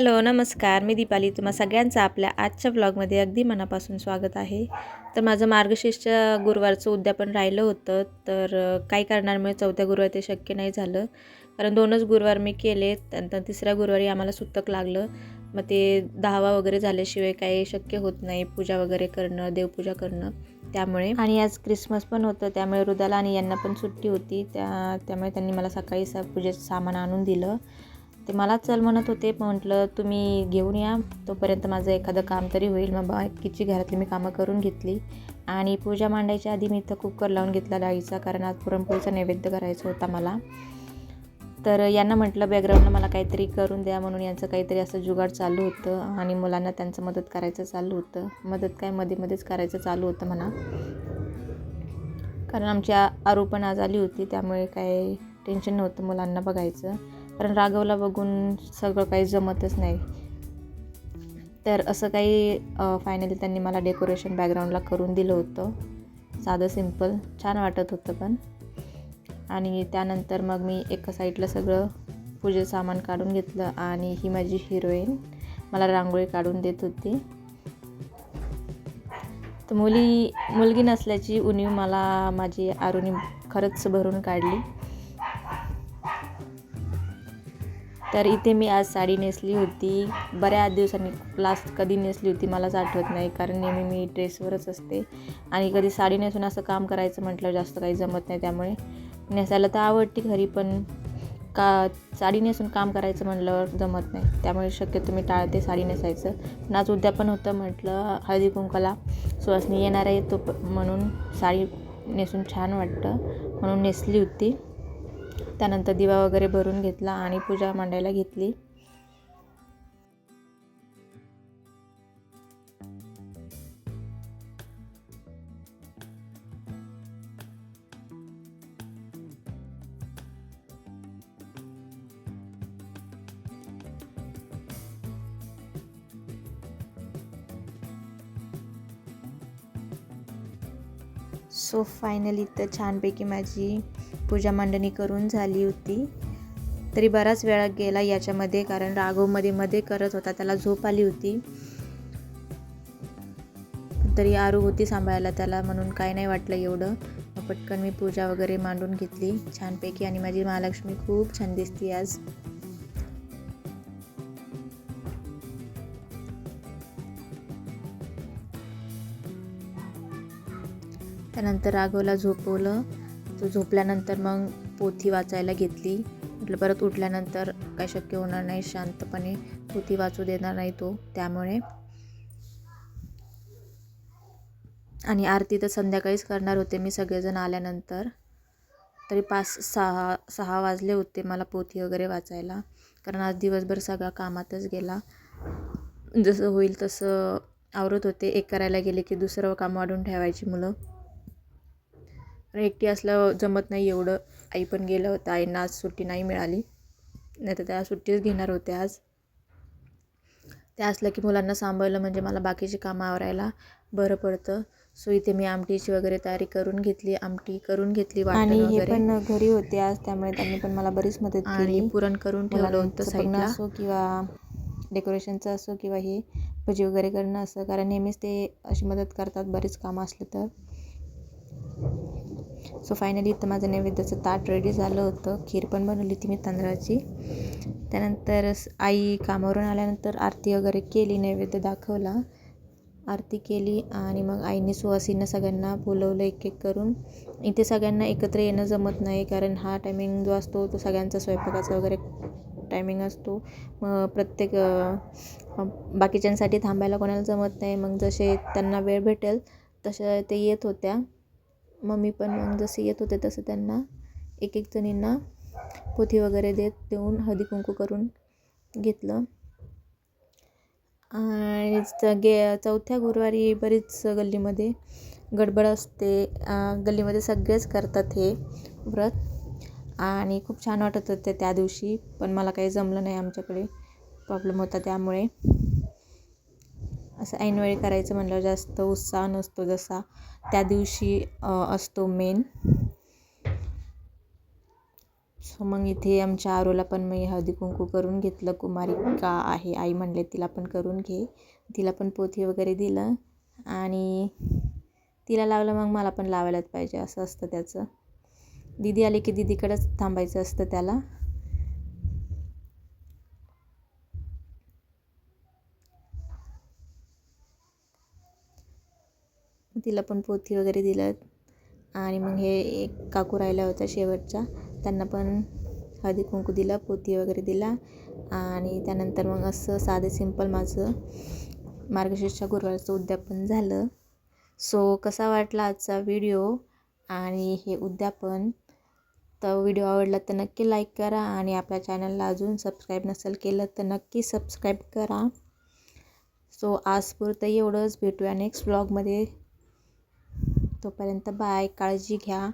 Hello नमस्कार. मी दीपाली. तुम्हा सगळ्यांचं आपल्या आजच्या ब्लॉगमध्ये अगदी मनापासून स्वागत आहे. तर माझं मार्गशीर्षच्या गुरुवारचं उद्यापन राहिलं होतं तर काय काही कारणांमुळे चौथ्या गुरुवार ते शक्य नाही झालं. कारण दोनच गुरुवार मी केले त्यानंतर तिसऱ्या गुरुवारी आम्हाला सुतक लागलं. मग ते दहावा वगैरे झाल्याशिवाय काही शक्य होत नाही पूजा वगैरे करणं देवपूजा करणं त्यामुळे. आणि आज क्रिसमस पण होतं त्यामुळे रुदाला आणि यांना पण सुट्टी होती. त्या त्यामुळे त्यांनी मला सकाळी सा पूजेचं सामान आणून दिलं. ते मला चल म्हणत होते म्हटलं तुम्ही घेऊन या तोपर्यंत माझं एखादं काम तरी होईल. मग बाकीची घरातली मी कामं करून घेतली. आणि पूजा मांडायच्या आधी मी इथं कुकर लावून घेतला डाळीचा कारण आज पुरणपोळीचा नैवेद्य करायचा होता मला. तर यांना म्हटलं बॅकग्राऊंडला मला काहीतरी करून द्या म्हणून यांचं काहीतरी असं जुगाड चालू होतं. आणि मुलांना त्यांचं मदत करायचं चालू होतं. मदत काय? मध्ये मध्येच करायचं चालू होतं म्हणा. कारण आमची आरोपण आज आली होती त्यामुळे काय टेन्शन नव्हतं मुलांना बघायचं. कारण राघवला बघून सगळं काही जमतच नाही. तर असं काही फायनली त्यांनी मला डेकोरेशन बॅकग्राऊंडला करून दिलं होतं. साधं सिंपल छान वाटत होतं पण. आणि त्यानंतर मग मी एका साईडला सगळं पूजे सामान काढून घेतलं आणि ही माझी हिरोईन मला रांगोळी काढून देत होती. तर मुली मुलगी नसल्याची उणीव मला माझी आरुनी खरंच भरून काढली. तर इथे मी आज साडी नेसली होती. बऱ्याच दिवसांनी लास्ट कधी नेसली होती मलाच आठवत नाही कारण नेहमी मी ड्रेसवरच असते. आणि कधी साडी नेसून असं काम करायचं म्हटलं जास्त काही जमत नाही त्यामुळे. नेसायला तर आवडते घरी पण का साडी नेसून काम करायचं म्हटल्यावर जमत नाही. त्यामुळे शक्यतो मी टाळते साडी नेसायचं. पण आज उद्या पण होतं म्हटलं हळदी कुंकाला सुवासनी येणार आहे तो प- म्हणून साडी नेसून छान वाटतं. म्हणून नेसली होती. त्यानंतर दिवा वगैरे भरून घेतला आणि पूजा मांडायला घेतली. सो फायनली तर छानपैकी माझी पूजा मांडणी करून झाली होती. तरी बराच वेळा गेला याच्यामध्ये कारण राघवमध्ये मध्ये करत होता त्याला झोप आली होती. तरी आरू होती सांभाळायला त्याला म्हणून काय नाही वाटलं एवढं. मग पटकन मी पूजा वगैरे मांडून घेतली छानपैकी आणि माझी महालक्ष्मी खूप छान दिसती आज. त्यानंतर राघवला झोपवलं. तो झोपल्यानंतर मग पोथी वाचायला घेतली. म्हटलं परत उठल्यानंतर काय शक्य होणार नाही शांतपणे पोथी वाचू देणार नाही तो त्यामुळे. आणि आरती तर संध्याकाळीच करणार होते मी सगळेजण आल्यानंतर. तरी पाच सहा सहा वाजले होते मला पोथी वगैरे वाचायला. कारण आज दिवसभर सगळा कामातच गेला. जसं होईल तसं आवरत होते. एक करायला गेले की दुसरं काम वाढून ठेवायची मुलं. आणि एकटी असलं जमत नाही एवढं. आई पण गेलं होतं. आईंना आज सुट्टी नाही मिळाली. नाही तर त्या सुट्टीच घेणार होते आज. ते असलं की मुलांना सांभाळलं म्हणजे मला बाकीची कामं आवरायला बरं पडतं. सो इथे मी आमटीची वगैरे तयारी करून घेतली. आमटी करून घेतली आणि हे पण घरी होते आज त्यामुळे त्यांनी पण मला बरीच मदत आणि केली. पुरण करून ठेवलं होतं साईडला. असो किंवा डेकोरेशनचं असो किंवा हे भजी वगैरे करणं असं. कारण नेहमीच ते अशी मदत करतात बरीच कामं असलं तर. सो फायनली इथं माझं नैवेद्याचं ताट रेडी झालं होतं. खीर पण बनवली होती मी तांदळाची. त्यानंतर आई कामावरून आल्यानंतर आरती वगैरे केली नैवेद्य दाखवला. आरती केली आणि मग आईने सुवासीनं सगळ्यांना बोलवलं एक एक करून. इथे सगळ्यांना एकत्र येणं जमत नाही कारण हा टायमिंग जो असतो तो सगळ्यांचा स्वयंपाकाचा वगैरे टायमिंग असतो. मग प्रत्येक बाकीच्यांसाठी थांबायला कोणाला जमत नाही. मग जसे त्यांना वेळ भेटेल तशा ते येत होत्या. मम्मी पण मग जसे येत होते तसं त्यांना एक एक जणींना पोथी वगैरे देत देऊन हळदी कुंकू करून घेतलं. आणि च- गे चौथ्या गुरुवारी बरीच गल्लीमध्ये गडबड असते. गल्लीमध्ये सगळेच करतात हे व्रत. आणि खूप छान वाटत होते त्या दिवशी पण मला काही जमलं नाही आमच्याकडे. प्रॉब्लेम होता त्यामुळे. असं ऐनवेळी करायचं म्हटल्यावर जास्त उत्साह नसतो जसा त्या दिवशी असतो मेन सो मग इथे आमच्या आरोला पण मी हळदी कुंकू करून घेतलं. कुमारिका आहे आई म्हणले तिला पण करून घे. तिला पण पोथी वगैरे दिलं. आणि तिला लावलं मग मला पण लावायलाच पाहिजे असं असतं त्याचं. दिदी आली की दिदीकडंच थांबायचं असतं त्याला. तिला पण पोथी वगैरे दिलं. आणि मग हे एक काकू राहिला होता शेवटचा. त्यांना पण हळदी कुंकू दिला पोथी वगैरे दिला. आणि त्यानंतर मग असं साधं सिंपल माझं मार्गशीर्षच्या गुरुवारचं उद्यापन झालं. सो कसा वाटला आजचा व्हिडिओ? आणि हे उद्यापन? तर व्हिडिओ आवडला तर नक्की लाईक करा. आणि आपल्या चॅनलला अजून सबस्क्राईब नसेल केलं तर नक्की सबस्क्राईब करा. सो आजपुरतं एवढंच. भेटूया नेक्स्ट ब्लॉगमध्ये. तोपर्यंत बाय काळजी घ्या.